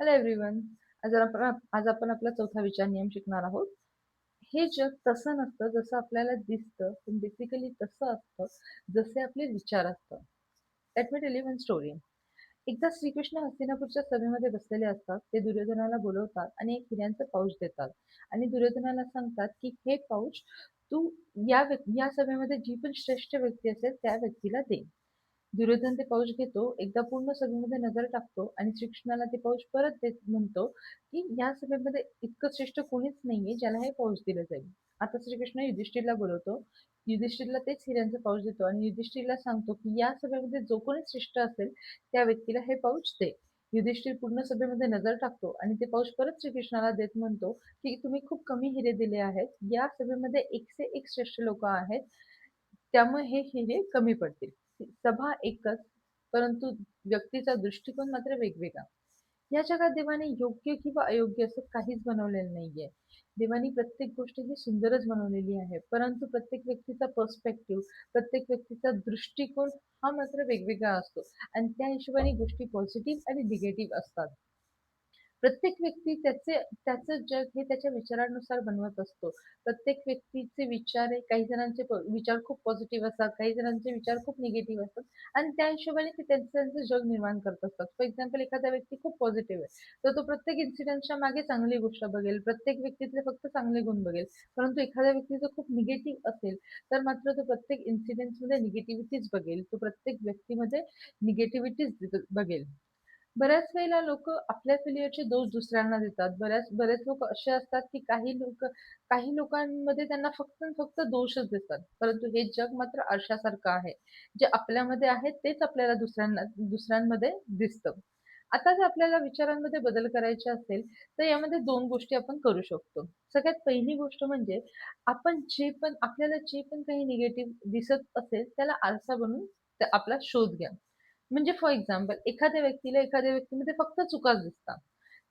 Hello everyone आज आपण आज आपण आपला चौथा विचार नियम शिकणार आहोत. हे जग तसं नसतं जसं आपल्याला दिसतं पण बेसिकली तसं असतं जसे आपले विचार असतात. Let me tell one story एकदा श्रीकृष्ण हस्तिनापूरच्या सभेमध्ये बसलेले असतात. ते दुर्योधनाला बोलवतात आणि एक हिऱ्यांचं पाऊच देतात. आणि दुर्योधनाला सांगतात की हे पाऊच तू या या सभेमध्ये जी पण श्रेष्ठ व्यक्ती असेल त्या व्यक्तीला दे. दुर्योधन ते पाऊस घेतो एकदा पूर्ण सभेमध्ये नजर टाकतो आणि श्रीकृष्णाला ते पाऊस परत देत म्हणतो की या सभेमध्ये इतकं श्रेष्ठ कोणीच नाहीये ज्याला हे पाऊस दिलं जाईल. आता श्रीकृष्ण युधिष्ठिरला बोलवतो. युधिष्ठिरला तेच हिऱ्यांचं पाऊच देतो आणि युधिष्ठिरला सांगतो की या सभेमध्ये जो कोणी श्रेष्ठ असेल त्या व्यक्तीला हे पाऊच दे. युधिष्ठिर पूर्ण सभेमध्ये नजर टाकतो आणि ते पाऊच परत श्रीकृष्णाला देत म्हणतो की तुम्ही खूप कमी हिरे दिले आहेत. या सभेमध्ये एकशे एक श्रेष्ठ लोक आहेत. त्यामुळे हे हिरे कमी पडतील. सभा एकच परंतु व्यक्तीचा दृष्टिकोन मात्र वेगवेगळा. या जगात देवाने योग्य किंवा अयोग्य असं काहीच बनवलेलं नाहीये. देवानी प्रत्येक गोष्ट ही सुंदरच बनवलेली आहे परंतु प्रत्येक व्यक्तीचा पर्स्पेक्टिव्ह प्रत्येक व्यक्तीचा दृष्टिकोन हा मात्र वेगवेगळा असतो. आणि त्या हिशोबाने गोष्टी पॉझिटिव्ह आणि निगेटिव्ह असतात. प्रत्येक व्यक्ती त्याचे त्याचं जग हे त्याच्या विचारानुसार बनवत असतो. प्रत्येक व्यक्तीचे विचार हे काही जणांचे विचार खूप पॉझिटिव्ह असतात काही जणांचे विचार खूप निगेटिव्ह असतात आणि त्या हिशोबाने ते त्यांचं त्यांचं जग निर्माण करत असतात. फॉर एक्झाम्पल एखादा व्यक्ती खूप पॉझिटिव्ह आहे तर तो प्रत्येक इन्सिडेंटच्या मागे चांगली गोष्ट बघेल प्रत्येक व्यक्तीतले फक्त चांगले गुण बघेल परंतु एखाद्या व्यक्ती जर खूप निगेटिव्ह असेल तर मात्र तो प्रत्येक इन्सिडेंटमध्ये निगेटिव्हिटीज बघेल तो प्रत्येक व्यक्तीमध्ये निगेटिव्हिटीज बघेल. बऱ्याच वेळेला लोक आपल्या फेल्युअरचे दोष दुसऱ्यांना देतात. बऱ्याच बरेच लोक असे असतात की काही लोक काही लोकांमध्ये त्यांना फक्त फक्त दोषच देतात. परंतु हे जग मात्र आरशासारखं आहे. जे आपल्यामध्ये आहे तेच आपल्याला दुसऱ्यांना दुसऱ्यांमध्ये दिसतं. आता जर आपल्याला विचारांमध्ये बदल करायचे असेल तर यामध्ये दोन गोष्टी आपण करू शकतो. सगळ्यात पहिली गोष्ट म्हणजे आपण जे पण आपल्याला जे पण काही निगेटिव्ह दिसत असेल त्याला आरसा बनून आपला शोध घ्या. म्हणजे फॉर एक्झाम्पल एखाद्या व्यक्तीला एखाद्या व्यक्तीमध्ये फक्त चुकाच दिसतात.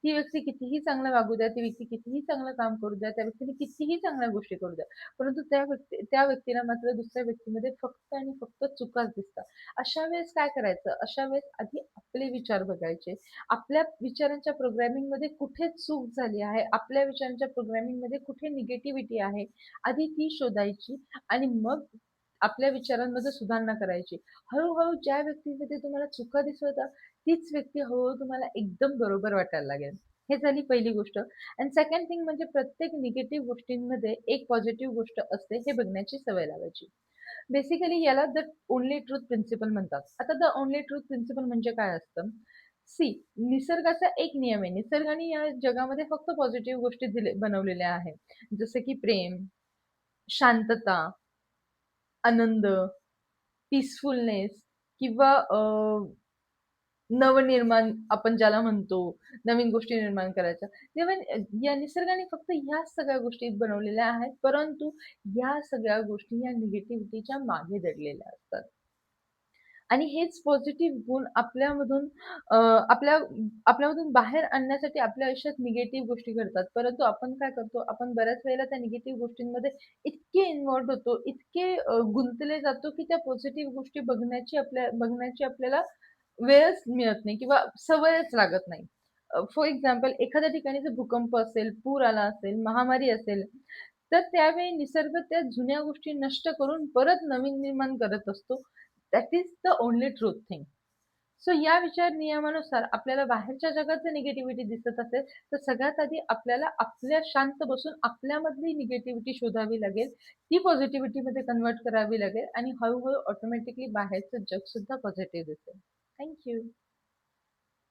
ती व्यक्ती कितीही चांगलं वागू द्या ती व्यक्ती कितीही चांगलं काम करू द्या त्या व्यक्तीने कितीही चांगल्या गोष्टी करू द्या परंतु त्या व्यक्ती त्या व्यक्तीला मात्र दुसऱ्या व्यक्तीमध्ये फक्त आणि फक्त चुकाच दिसतात. अशा वेळेस काय करायचं? अशा वेळेस आधी आपले विचार बघायचे. आपल्या विचारांच्या प्रोग्रॅमिंगमध्ये कुठे चूक झाली आहे? आपल्या विचारांच्या प्रोग्रॅमिंगमध्ये कुठे निगेटिव्हिटी आहे? आधी ती शोधायची आणि मग आपल्या विचारांमध्ये सुधारणा करायची. हळूहळू ज्या व्यक्तीमध्ये तुम्हाला चुका दिसत तीच व्यक्ती हळूहळू तुम्हाला एकदम बरोबर वाटायला लागेल. हे झाली पहिली गोष्ट. अँड सेकंड थिंग म्हणजे प्रत्येक निगेटिव्ह गोष्टींमध्ये एक पॉझिटिव्ह गोष्ट असते हे बघण्याची सवय लावायची. बेसिकली याला द ओनली ट्रूथ प्रिन्सिपल म्हणतात. आता द ओनली ट्रूथ प्रिन्सिपल म्हणजे काय असतं? सी निसर्गाचा एक नियम आहे. निसर्गाने या जगामध्ये फक्त पॉझिटिव्ह गोष्टी दिले बनवलेल्या आहेत जसे की प्रेम शांतता आनंद पीसफुलनेस किंवा नवनिर्माण आपण ज्याला म्हणतो नवीन गोष्टी निर्माण करायच्या. तेव्हा या निसर्गाने फक्त ह्याच सगळ्या गोष्टी बनवलेल्या आहेत परंतु या सगळ्या गोष्टी या निगेटिव्हिटीच्या मागे दडलेल्या असतात. आणि हेच पॉझिटिव्ह गुण आपल्यामधून आपल्या आपल्यामधून बाहेर आणण्यासाठी आपल्या आयुष्यात निगेटिव्ह गोष्टी घडतात. परंतु आपण काय करतो आपण बऱ्याच वेळेला त्या निगेटिव्ह गोष्टींमध्ये इतके इन्व्हॉल्व होतो इतके गुंतले जातो की त्या पॉझिटिव्ह गोष्टी बघण्याची आपल्या बघण्याची आपल्याला वेळच मिळत नाही किंवा सवयच लागत नाही. फॉर एक्झाम्पल एखाद्या ठिकाणी जर भूकंप असेल पूर आला असेल महामारी असेल तर त्यावेळी निसर्ग त्या जुन्या गोष्टी नष्ट करून परत नवीन निर्माण करत असतो. That is the only truth thing so या विचार नियमानुसार आपल्याला बाहेरच्या जगात जर निगेटिव्हिटी दिसत असेल तर सगळ्यात आधी आपल्याला आपल्या शांत बसून आपल्यामधली निगेटिव्हिटी शोधावी लागेल. ती पॉझिटिव्हिटीमध्ये कन्वर्ट करावी लागेल आणि हळूहळू ऑटोमॅटिकली बाहेरचं जग सुद्धा पॉझिटिव्ह दिसेल. थँक्यू